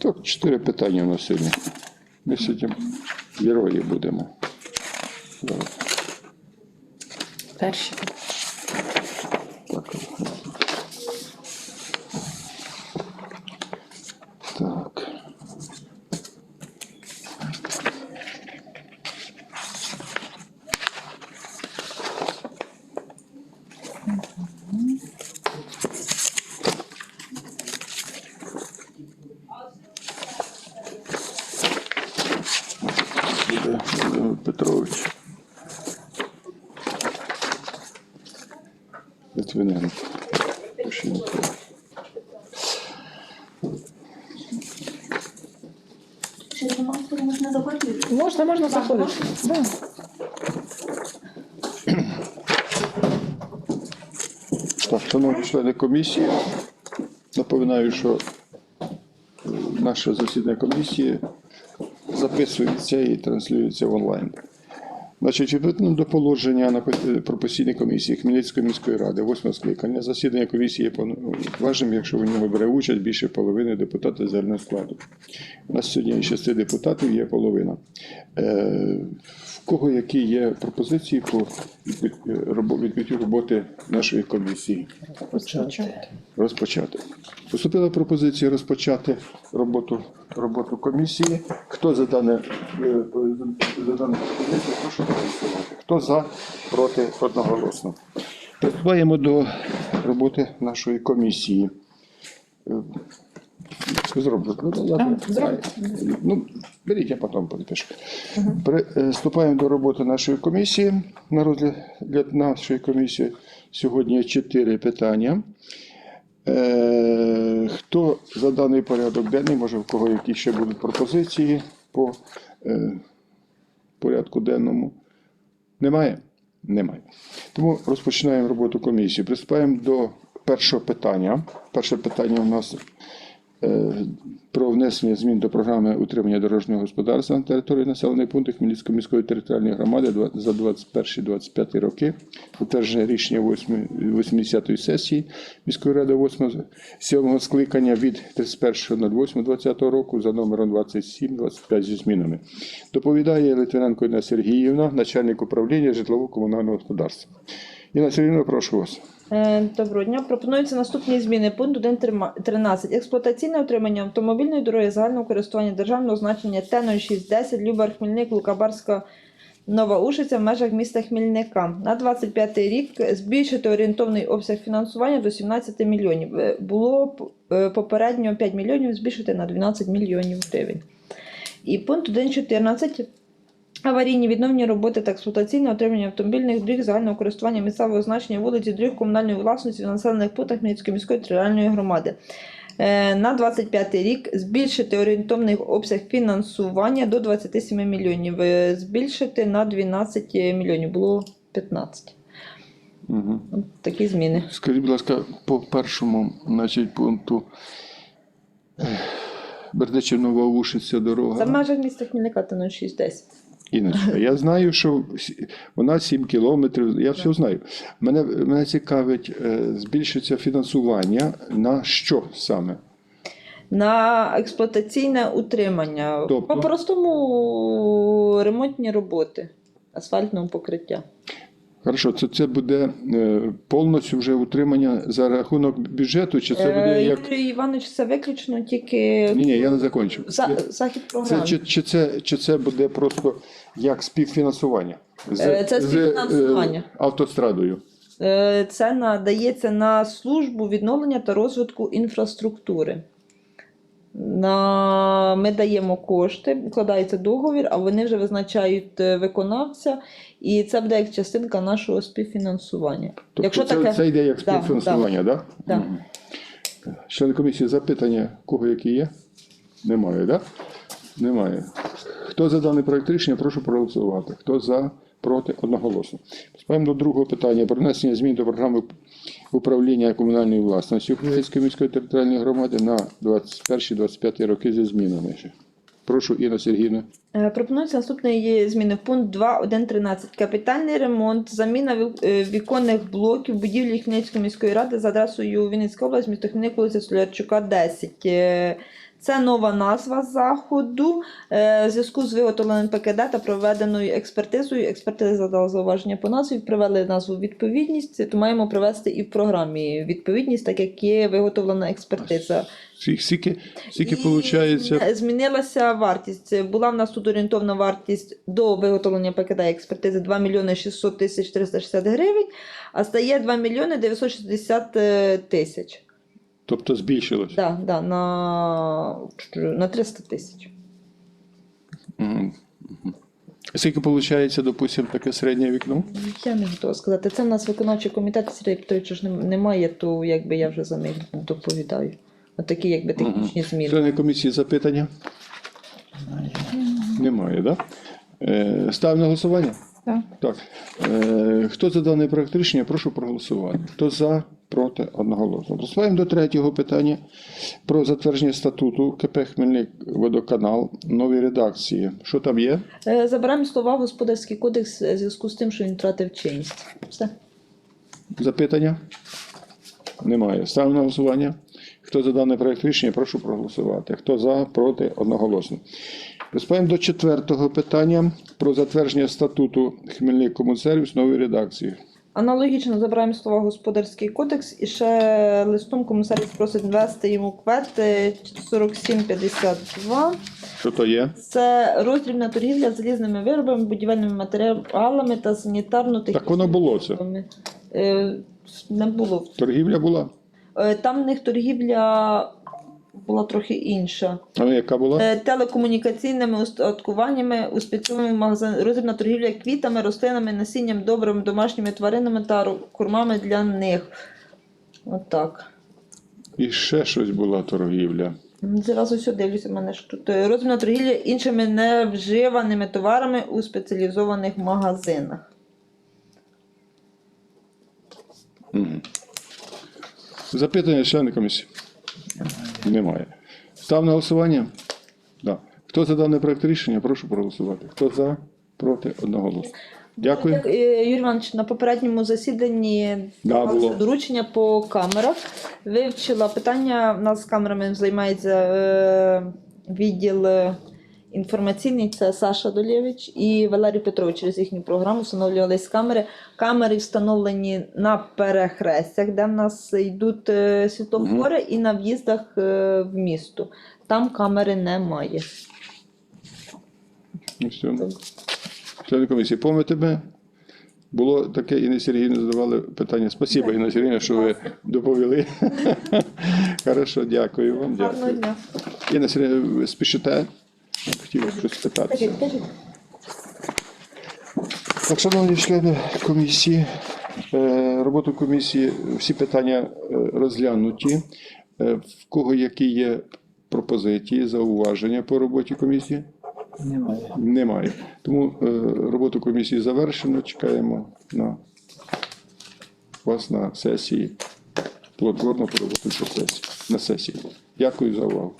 Так, чотири питання у нас сьогодні. Ми сьогодні герої будемо. Давай. Перші. Так. Так. Буде Володимир Петрович. Литвиненко. Нема, можна заходити? Можна, можна заходити. Да. Так, шановні члени комісії, напоминаю, що наше засідання комісії записується і транслюється в онлайн. Значить, відповідно до положення на пос- комісії Хмельницької міської ради, восьмого скликання, засідання комісії є повноважним, якщо в ньому бере участь більше половини депутатів загального складу. У нас сьогодні шести депутатів є половина. Е, в кого які є пропозиції по відбит- е, відбиттю роботи нашої комісії? Почати. Розпочати. Поступила пропозиція розпочати роботу, роботу комісії. Хто за дане, е, за дану пропозицію, прошу проголосувати. Хто за, проти, одноголосно. Приступаємо до роботи нашої комісії. Е, Зроблю. Ну, я- А. Ну, беріть, я потім підпишу. Приступаємо до роботи нашої комісії. На розгляд нашої комісії сьогодні чотири питання. Е, Хто за даний порядок денний, може в кого які ще будуть пропозиції по е, порядку денному? Немає? Немає. Тому розпочинаємо роботу комісії. Приступаємо до першого питання. Перше питання у нас про внесення змін до програми утримання дорожнього господарства на території населених пунктів Хмельницької міської територіальної громади за 21-25 роки, утвердження рішення 8 80-ї сесії міської ради 8 7 скликання від 31.08.2020 року за номером 27-25 зі змінами. Доповідає Литвиненко Інна Сергіївна, начальник управління житлово-комунального господарства. Інна Сергіївна, прошу вас. Е, Доброго дня. Пропонуються наступні зміни. Пункт 1.13. Експлуатаційне утримання автомобільної дороги загального користування державного значення Т-0610 Любар Хмельник, Лукабарська, Нова Ушиця в межах міста Хмельника. На 25 рік збільшити орієнтовний обсяг фінансування до 17 мільйонів. Е, Було е, попередньо 5 мільйонів, збільшити на 12 мільйонів гривень. І пункт 1.14. Аварійні відновні роботи та експлуатаційне отримання автомобільних доріг загального користування місцевого значення вулиці доріг комунальної власності в населених пунктах Хмельницької міської територіальної громади. Е, На 25 рік збільшити орієнтовний обсяг фінансування до 27 мільйонів, е, збільшити на 12 мільйонів, було 15. Угу. Такі зміни. Скажіть, будь ласка, по першому значить, пункту Бердичів Нова Ушиця дорога. В межах міста Хмельника та 0610. Іночка, я знаю, що вона 7 кілометрів, я все знаю. Мене, мене цікавить, е, збільшиться фінансування на що саме? На експлуатаційне утримання. Тобто? По-простому ремонтні роботи асфальтного покриття. Хорошо, це, це буде е, повністю вже утримання за рахунок бюджету, чи це буде Е, як. Юрій Іванович, це виключно тільки Ні, ні, я не закінчив. за, захід Це, програми. чи, чи, це, чи це буде просто як співфінансування? З, Е, це з, співфінансування. е, автострадою. Е, Це надається на службу відновлення та розвитку інфраструктури. На... Ми даємо кошти, вкладається договір, а вони вже визначають е, виконавця, і це буде як частинка нашого співфінансування. Тобто Якщо це, таке- це йде як співфінансування, так? Да, Да. Мгм. Члени комісії, запитання, кого які є? Немає, так? Да? Немає. Хто за даний проект рішення, прошу проголосувати. Хто за, проти, одноголосно. Приступаємо до другого питання про внесення змін до програми управління комунальної власності Хмельницької міської територіальної громади на 21-25 роки зі змінами. Прошу, Інна Сергійовна. Е, Пропонується наступні зміни. Пункт 2.1.13. Капітальний ремонт, заміна е, віконних блоків будівлі Хмельницької міської ради за адресою Вінницька область, місто Хмельник, вулиця Солярчука, 10. Е, Це нова назва заходу. Е, В зв'язку з виготовленим ПКД та проведеною експертизою. Експертиза задала зауваження по назві, привели назву відповідність, то маємо привести і в програмі відповідність, так як є виготовлена експертиза. Скільки, скільки, виходить? Змінилася вартість. Була в нас тут орієнтовна вартість до виготовлення ПКД експертизи 2 мільйони 600 тисяч 360 гривень, а стає 2 мільйони 960 тисяч. Тобто збільшилось. Да, да, на, на 300 тисяч. Мгм. Скільки виходить, допустимо, таке середнє вікно? Я не готова сказати. Це в нас виконавчий комітет Сергій Петровича ж немає, то якби я вже за них доповідаю. Отакі якби технічні зміни. Члени комісії запитання? Немає, так? Да? Е, Ставимо на голосування? Так. Так. Е, хто за даний проект рішення, прошу проголосувати. Хто за, проти, одноголосно. Приступаємо до третього питання про затвердження статуту КП Хмельник Водоканал новій редакції. Що там є? Е, Забираємо слова господарський кодекс в зв'язку з тим, що він втратив чинність. Все. Запитання? Немає. Ставимо на голосування. Хто за даний проект рішення, прошу проголосувати. Хто за, проти, одноголосно. Приступаємо до четвертого питання про затвердження статуту Хмельник Комунсервіс нової редакції. Аналогічно забираємо слова господарський кодекс і ще листом комісаріс просить ввести йому квет е, 4752. Що то є? Це роздрібна торгівля залізними виробами, будівельними матеріалами та санітарно-технічними Так воно було це. Е, Не було. Торгівля була? Е, Там в них торгівля була трохи інша. А яка була? Е, Телекомунікаційними устаткуваннями у спеціальному магазині роздрібна торгівля квітами, рослинами, насінням, добрими, домашніми тваринами та кормами для них. Отак. І ще щось була торгівля. М, Зразу все дивлюся, в мене ж тут е, торгівля іншими невживаними товарами у спеціалізованих магазинах. Запитання члени комісії? Немає. Став на голосування? Да. Хто за даний проект рішення, прошу проголосувати. Хто за, проти, одноголосно. Дякую. Так, е, Юрій Іванович, на попередньому засіданні Да, давалося було. доручення по камерах. Вивчила питання. У нас з камерами займається е, відділ е, інформаційний, це Саша Долєвич і Валерій Петрович через їхню програму встановлювались камери. Камери встановлені на перехрестях, де в нас йдуть е, світлофори, і на в'їздах е, в місто. Там камери немає. Ну, все. Члени комісії, помните тебе? Було таке, Інна Сергіївна задавали питання. Спасибо, Інна Сергіївна, що ви доповіли. Хорошо, дякую вам. Дякую. Інна Сергіївна, ви спішите? Хотів щось кажіть. Так, шановні члени комісії, е, роботу комісії, всі питання е, розглянуті. Е, В кого які є пропозиції, зауваження по роботі комісії? Немає. Немає. Тому роботу комісії завершено. Чекаємо на вас на сесії. Плодотворно по роботу. На сесії. Дякую за увагу.